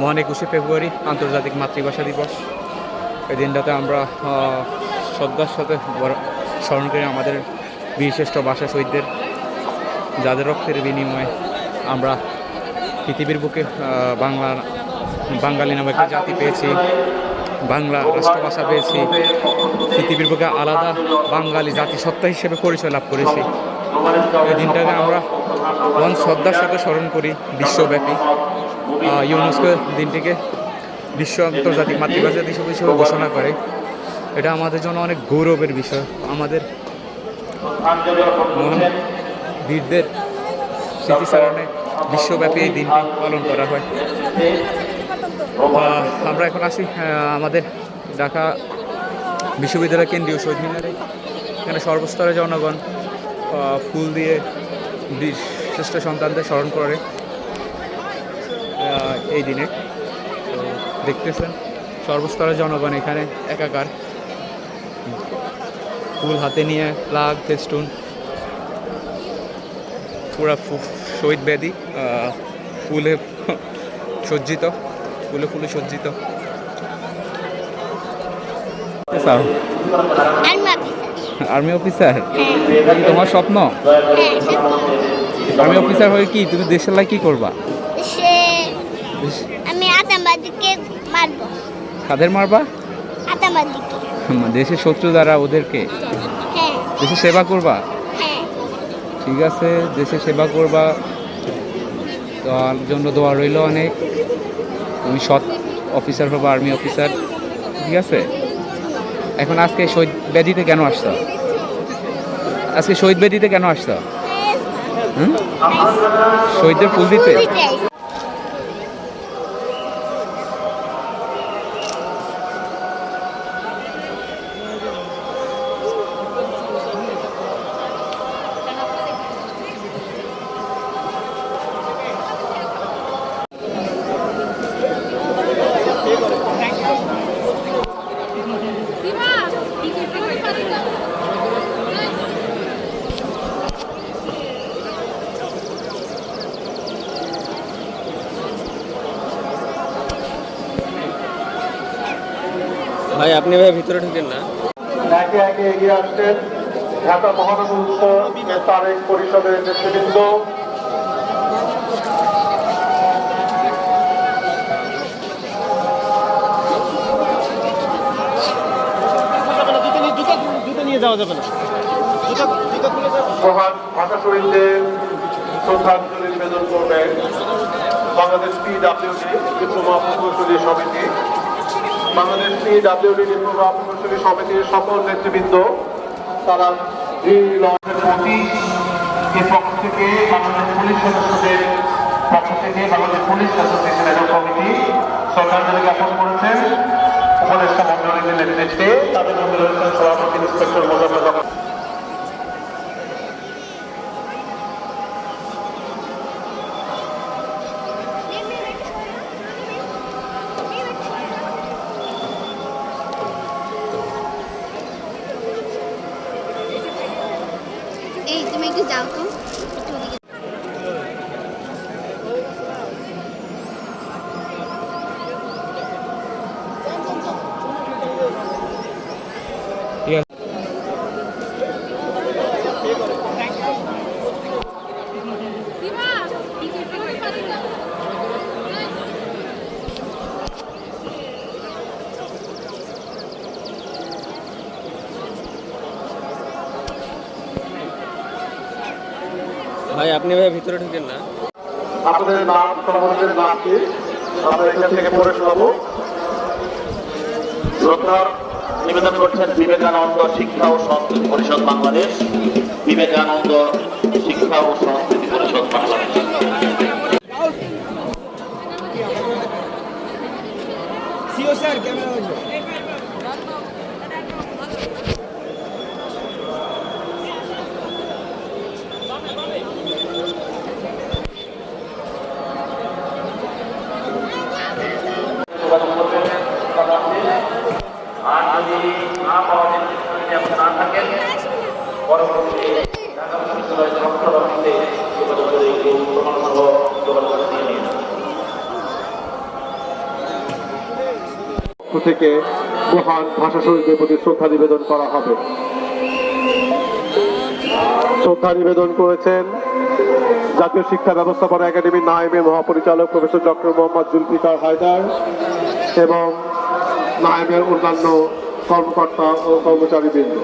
মহান একুশে ফেব্রুয়ারি, আন্তর্জাতিক মাতৃভাষা দিবস। এই দিনটাতে আমরা শ্রদ্ধার সাথে স্মরণ করি আমাদের বীরশ্রেষ্ঠ ভাষা শহীদদের। যাদের রক্তের বিনিময়ে আমরা পৃথিবীর বুকে বাংলা, বাঙালি নামে একটা জাতি পেয়েছি, বাংলা রাষ্ট্রভাষা পেয়েছি, পৃথিবীর বুকে আলাদা বাঙালি জাতিসত্তা হিসেবে পরিচয় লাভ করেছি। এই দিনটাকে আমরা মন শ্রদ্ধার সাথে স্মরণ করি, বিশ্বব্যাপী। ইউনেস্কো দিনটিকে বিশ্ব আন্তর্জাতিক মাতৃভাষা দিবস হিসেবে ঘোষণা করে। এটা আমাদের জন্য অনেক গৌরবের বিষয়। আমাদের বীরদের স্মৃতিচারণে বিশ্বব্যাপী এই দিনটি পালন করা হয়। আমরা এখন আসি আমাদের ঢাকা বিশ্ববিদ্যালয় কেন্দ্রীয় শহীদ মিনারে এখানে সর্বস্তরের জনগণ ফুল দিয়ে শ্রেষ্ঠ সন্তানদের স্মরণ করে। এই দিনে। তো দেখতেছেন সর্বস্তরের জনগণ এখানে একাকার। ফুল হাতে নিয়ে ফ্লাগ ফেস্টুন। পুরা ফু- শহীদ বেদি আহ, ফুলে সজ্জিত ফুলে ফুলে সজ্জিত। আর্মি আর্মি অফিসার অফিসার হ্যাঁ। তোমার স্বপ্ন? হ্যাঁ আর্মি অফিসার হয়ে কি? তুমি দেশের লাই কি করবা? আমি আতঙ্কবাদীকে মারবো। কাদের মারবা? আতঙ্কবাদীকে দেশের শত্রু দ্বারা ওদেরকে? হ্যাঁ। দেশের সেবা করবা? হ্যাঁ। ঠিক আছে দেশের সেবা করবা। তার জন্য দোয়া রইল অনেক। তুমি সৎ অফিসার হবা আর্মি অফিসার। ঠিক আছে? এখন আজকে শহীদ বেদিতে কেন আসছো? আজকে শহীদ বেদিতে কেন আসছো? হুম? শহীদদের ফুল দিতে? ভাই, আপনি ভাই ভিতরে ঢুকেন না। একে একে এগিয়ে আসছেন। ঢাকা মহানগর তারেক পরিষদের নেতৃবৃন্দ। মহান ভাষা শহীদদের শ্রদ্ধাঞ্জলি নিবেদন করবেন। বাংলাদেশ পিডাব্লিউডি সমিতি। বাংলাদেশ জাতীয় ডিপ্লোমা প্রকৌশলী সমিতির সকল নেতৃবৃন্দ, তারা এর পক্ষ থেকে বাংলাদেশ পুলিশ সদস্যদের পক্ষ থেকে বাংলাদেশ পুলিশ অ্যাসোসিয়েশন কমিটি শ্রদ্ধাঞ্জলি জ্ঞাপন করেছেন। উপদেষ্টা মন্ডলীদের নেতৃত্বে তাদের মধ্যে রয়েছেন সভাপতি ইন্সপেক্টর এই তুমি একটু যাও তো। ভাই আপনি ভাই ভিতরে ঢুকেন না। আপনাদের নাম সভাপতির নাম কি? আমরা এখান থেকে পড়ে শোনাবো। শ্রদ্ধার নিবেদন করছেন বিবেকানন্দ শিক্ষা ও সংস্কৃতি পরিষদ বাংলাদেশ। বিবেকানন্দ শিক্ষা ও সংস্কৃতি পরিষদ বাংলাদেশ। আর থেকে মহান ভাষা শহীদদের প্রতি শ্রদ্ধা নিবেদন করা হবে। শ্রদ্ধা নিবেদন করেছেন জাতীয় শিক্ষা ব্যবস্থাপনা একাডেমি নায়েবের মহাপরিচালক প্রফেসর ডক্টর মোহাম্মদ জুলফিকার হায়দার এবং নায়েবের অন্যান্য কর্মকর্তা ও কর্মচারীবৃন্দ।